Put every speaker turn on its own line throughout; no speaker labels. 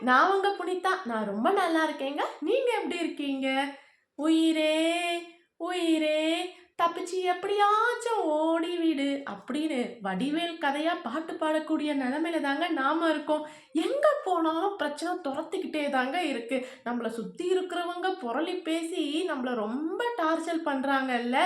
நான் உங்க புனிதா. நான் ரொம்ப நல்லா இருக்கேங்க. நீங்க எப்படி இருக்கீங்க? உயிரே உயிரே தப்பிச்சு எப்படியாச்சும் ஓடி விடு அப்படின்னு வடிவேல் கதையா பாட்டு பாடக்கூடிய நிலைமையில தாங்க நாம இருக்கோம். எங்க போனாலும் பிரச்சனை துரத்திக்கிட்டே தாங்க இருக்கு. நம்மளை சுத்தி இருக்கிறவங்க புரளி பேசி நம்மள ரொம்ப டார்ச்சர் பண்றாங்கல்ல.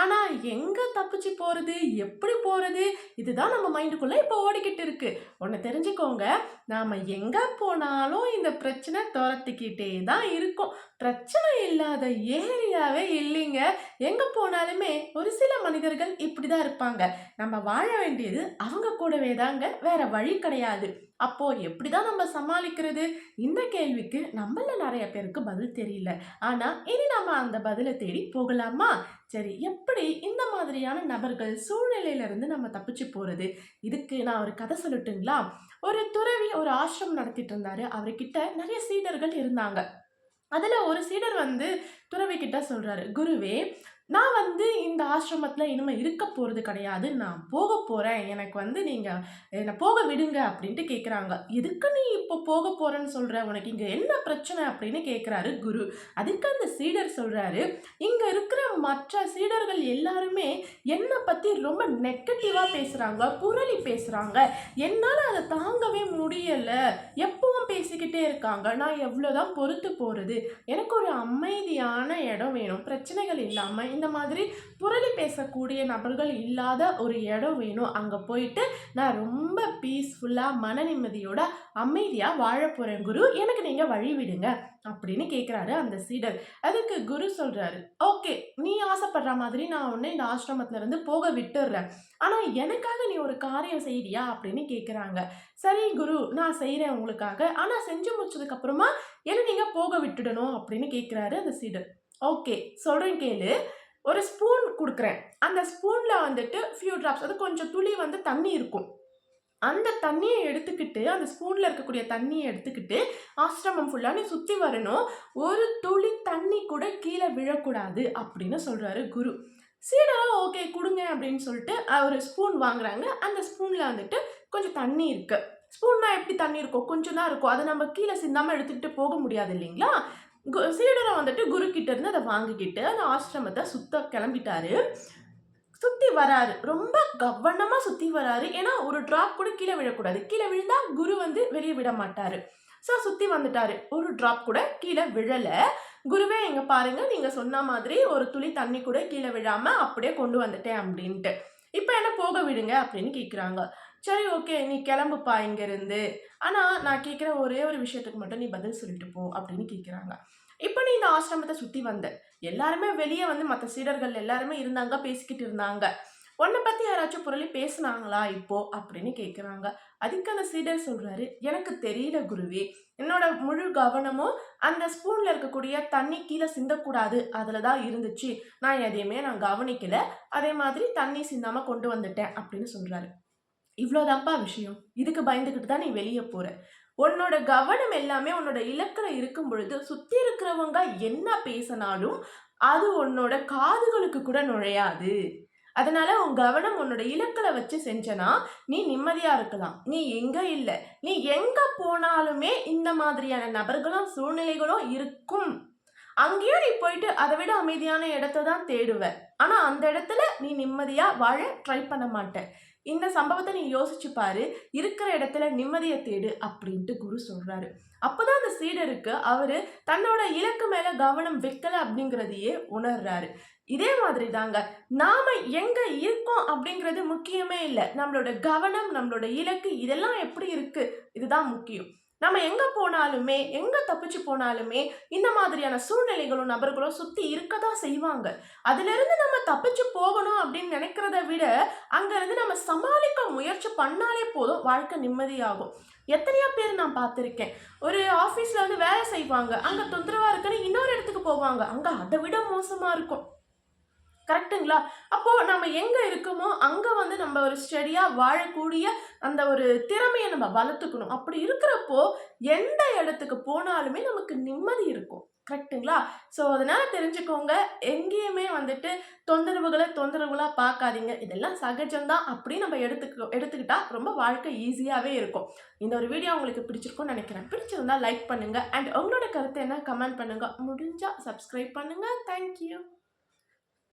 ஆனால் எங்கே தப்பிச்சு போகிறது எப்படி போகிறது இதுதான் நம்ம மைண்டுக்குள்ளே இப்போ ஓடிக்கிட்டு இருக்கு. ஒன்று தெரிஞ்சுக்கோங்க நாம் எங்கே போனாலும் இந்த பிரச்சனை துரத்திக்கிட்டே தான் இருக்கும். பிரச்சனை இல்லாத ஏரியாவே இல்லைங்க. எங்கே போனாலுமே ஒரு சில மனிதர்கள் இப்படி தான் இருப்பாங்க. நம்ம வாழ வேண்டியது அவங்க கூடவே தாங்க. வேற வழி கிடையாது. அப்போ எப்படிதான் நம்ம சமாளிக்கிறது? இந்த கேள்விக்கு நம்மள நிறைய பேருக்கு பதில் தெரியல. ஆனா இனி நம்ம அந்த பதிலை தேடி போகலாமா? சரி எப்படி இந்த மாதிரியான நபர்கள் சூழ்நிலையிலேருந்து நம்ம தப்பிச்சு போறது? இதுக்கு நான் ஒரு கதை சொல்லட்டுங்களா? ஒரு துறவி ஒரு ஆசிரமம் நடத்திட்டு இருந்தாரு. அவர்கிட்ட நிறைய சீடர்கள் இருந்தாங்க. அதில் ஒரு சீடர் வந்து துறவி கிட்ட சொல்கிறாரு குருவே நான் வந்து ஆசிரமத்தில் இனிமேல் இருக்க போகிறது கிடையாது. நான் போக போகிறேன் எனக்கு வந்து நீங்கள் என்னை போக விடுங்க அப்படின்ட்டு கேட்குறாங்க எதுக்கு நீ இப்போ போக போகிறேன்னு சொல்கிற உனக்கு இங்கே என்ன பிரச்சனை அப்படின்னு கேட்குறாரு குரு. அதுக்கு அந்த சீடர் சொல்கிறாரு இங்கே இருக்கிற மற்ற சீடர்கள் எல்லாருமே என்னை பற்றி ரொம்ப நெகட்டிவாக பேசுகிறாங்க புரளி பேசுகிறாங்க என்னால் அதை தாங்கவே முடியலை. எப்பவும் பேசிக்கிட்டே இருக்காங்க. நான் எவ்வளோதான் பொறுத்து போகிறது எனக்கு ஒரு அமைதியான இடம் வேணும். பிரச்சனைகள் இல்லாமல் இந்த மாதிரி புரளி பேசக்கூடிய நபர்கள் இல்லாத ஒரு இடம் வேணும். அங்கே போயிட்டு நான் ரொம்ப பீஸ்ஃபுல்லாக மன நிம்மதியோட அமைதியாக வாழ போகிறேன் குரு. எனக்கு நீங்கள் வழி விடுங்க அப்படின்னு கேட்குறாரு அந்த சீடர். அதுக்கு குரு சொல்கிறாரு ஓகே நீ ஆசைப்படுற மாதிரி நான் உன்னை இந்த ஆசிரமத்துலேருந்து போக விட்டுடுறேன் ஆனால் எனக்காக நீ ஒரு காரியம் செய்கிறியா அப்படின்னு கேட்குறாங்க சரி குரு நான் செய்கிறேன் உங்களுக்காக. ஆனால் செஞ்சு முடிச்சதுக்கப்புறமா என்னை என்ன போக விட்டுடணும் அப்படின்னு கேட்குறாரு அந்த சீடர். ஓகே சொல்கிறேன் கேளு. ஒரு ஸ்பூன் கொடுக்குறேன். அந்த ஸ்பூனில் வந்துட்டு ஃபியூ ட்ராப்ஸ் அது கொஞ்சம் துளி வந்து தண்ணி இருக்கும். அந்த தண்ணியை எடுத்துக்கிட்டு அந்த ஸ்பூனில் இருக்கக்கூடிய தண்ணியை எடுத்துக்கிட்டு ஆசிரமம் ஃபுல்லாக நீ சுற்றி வரணும். ஒரு துளி தண்ணி கூட கீழே விழக்கூடாது அப்படின்னு சொல்கிறாரு குரு. சீடரும் ஓகே கொடுங்க அப்படின்னு சொல்லிட்டு ஒரு ஸ்பூன் வாங்குறாங்க. அந்த ஸ்பூனில் வந்துட்டு கொஞ்சம் தண்ணி இருக்குது ஸ்பூன்னா எப்படி தண்ணி இருக்கும்? கொஞ்சம் தான் இருக்கும். அதை நம்ம கீழே சிந்தாமல் எடுத்துக்கிட்டு போக முடியாது இல்லைங்களா? கு- சீடரை வந்துட்டு குரு கிட்ட இருந்து அதை வாங்கிக்கிட்டு அந்த ஆசிரமத்தை சுத்த கிளம்பிட்டாரு. சுத்தி வராரு. ரொம்ப கவனமா சுத்தி வராரு. ஏன்னா ஒரு டிராப் கூட கீழே விழக்கூடாது. கீழே விழுந்தா குரு வந்து வெளியே விட மாட்டாரு. ஸோ சுத்தி வந்துட்டாரு. ஒரு டிராப் கூட கீழே விழல. குருவே எங்கே பாருங்க. நீங்க சொன்ன மாதிரி ஒரு துளி தண்ணி கூட கீழே விழாம அப்படியே கொண்டு வந்துட்டேன் அப்படின்ட்டு. இப்போ என்ன போக விடுங்க அப்படின்னு கேட்குறாங்க சரி ஓகே நீ கிளம்புப்பா இங்கேருந்து. ஆனால் நான் கேட்குற ஒரே ஒரு விஷயத்துக்கு மட்டும் நீ பதில் சொல்லிட்டு போ அப்படின்னு கேட்குறாங்க. இப்போ நீ இந்த ஆசிரமத்தை சுற்றி வந்த. எல்லாருமே வெளியே வந்து மற்ற சீடர்கள் எல்லாருமே இருந்தாங்க பேசிக்கிட்டு இருந்தாங்க. உன்னை பற்றி யாராச்சும் புரளி பேசுனாங்களா இப்போ? அப்படின்னு கேட்குறாங்க. அதுக்கு அந்த சீடர் சொல்கிறாரு எனக்கு தெரியல குருவே. என்னோட முழு கவனமும் அந்த ஸ்பூனில் இருக்கக்கூடிய தண்ணி கீழே சிந்தக்கூடாது. அதில் தான் இருந்துச்சு. நான் எதையுமே நான் கவனிக்கலை. அதே மாதிரி தண்ணி சிந்தாமல் கொண்டு வந்துட்டேன் அப்படின்னு சொல்கிறாரு இவ்வளோதான்ப்பா விஷயம். இதுக்கு பயந்துக்கிட்டு தான் நீ வெளியே போற. உன்னோட கவனம் எல்லாமே உன்னோட இலக்கில் இருக்கும் பொழுது சுற்றி இருக்கிறவங்க என்ன பேசினாலும் அது உன்னோட காதுகளுக்கு கூட நுழையாது. அதனால உன் கவனம் உன்னோட இலக்கில் வச்சு செஞ்சனா நீ நிம்மதியா இருக்கலாம். நீ எங்க இல்லை. நீ எங்க போனாலுமே இந்த மாதிரியான நபர்களும் சூழ்நிலைகளும் இருக்கும். அங்கேயும் நீ போயிட்டு அதை விட அமைதியான இடத்த தான் தேடுவ. ஆனா அந்த இடத்துல நீ நிம்மதியா வாழ ட்ரை பண்ண மாட்ட. இந்த சம்பவத்தை நீ யோசிச்சு பாரு. இருக்கிற இடத்துல நிம்மதியை தேடு அப்படின்ட்டு குரு சொல்றாரு. அப்போதான் அந்த சீடருக்கு அவரு தன்னோட இலக்கு மேல கவனம் வைக்கல அப்படிங்கிறதையே உணர்றாரு. இதே மாதிரி தாங்க நாம எங்க இருக்கோம் அப்படிங்கிறது முக்கியமே இல்லை. நம்மளோட கவனம் நம்மளோட இலக்கு இதெல்லாம் எப்படி இருக்கு? இதுதான் முக்கியம். நம்ம எங்க போனாலுமே எங்க தப்பிச்சு போனாலுமே இந்த மாதிரியான சூழ்நிலைகளும் நபர்களும் சுத்தி இருக்கதான் செய்வாங்க. அதுல இருந்து நம்ம தப்பிச்சு போகணும் அப்படின்னு நினைக்கிறத விட அங்க இருந்து நம்ம சமாளிக்க முயற்சி பண்ணாலே போதும் வாழ்க்கை நிம்மதியாகும். எத்தனையோ பேர் நான் பார்த்துருக்கேன். ஒரு ஆஃபீஸில் வந்து வேலை செய்வாங்க. அங்கே தொந்தரவாக இருக்குன்னு இன்னொரு இடத்துக்கு போவாங்க. அங்கே அதை விட மோசமாக இருக்கும். கரெக்ட்டுங்களா அப்போது நம்ம எங்கே இருக்கோமோ அங்கே வந்து நம்ம ஒரு ஸ்டடியாக வாழக்கூடிய அந்த ஒரு திறமையை நம்ம வளர்த்துக்கணும். அப்படி இருக்கிறப்போ எந்த இடத்துக்கு போனாலுமே நமக்கு நிம்மதி இருக்கும். கரெக்ட்டுங்களா ஸோ அதனால் தெரிஞ்சுக்கோங்க எங்கேயுமே வந்துட்டு தொந்தரவுகளை தொந்தரவுகளாக பார்க்காதீங்க. இதெல்லாம் சகஜம்தான் அப்படின்னு நம்ம எடுத்துக்க எடுத்துக்கிட்டால் ரொம்ப வாழ்க்கை ஈஸியாகவே இருக்கும். இந்த ஒரு வீடியோ உங்களுக்கு பிடிச்சிருக்கும்னு நினைக்கிறேன். பிடிச்சிருந்தா லைக் பண்ணுங்கள் அண்ட் உங்களோட கருத்து என்ன? கமெண்ட் பண்ணுங்கள் முடிஞ்சால் சப்ஸ்கிரைப் பண்ணுங்கள் தேங்க்யூ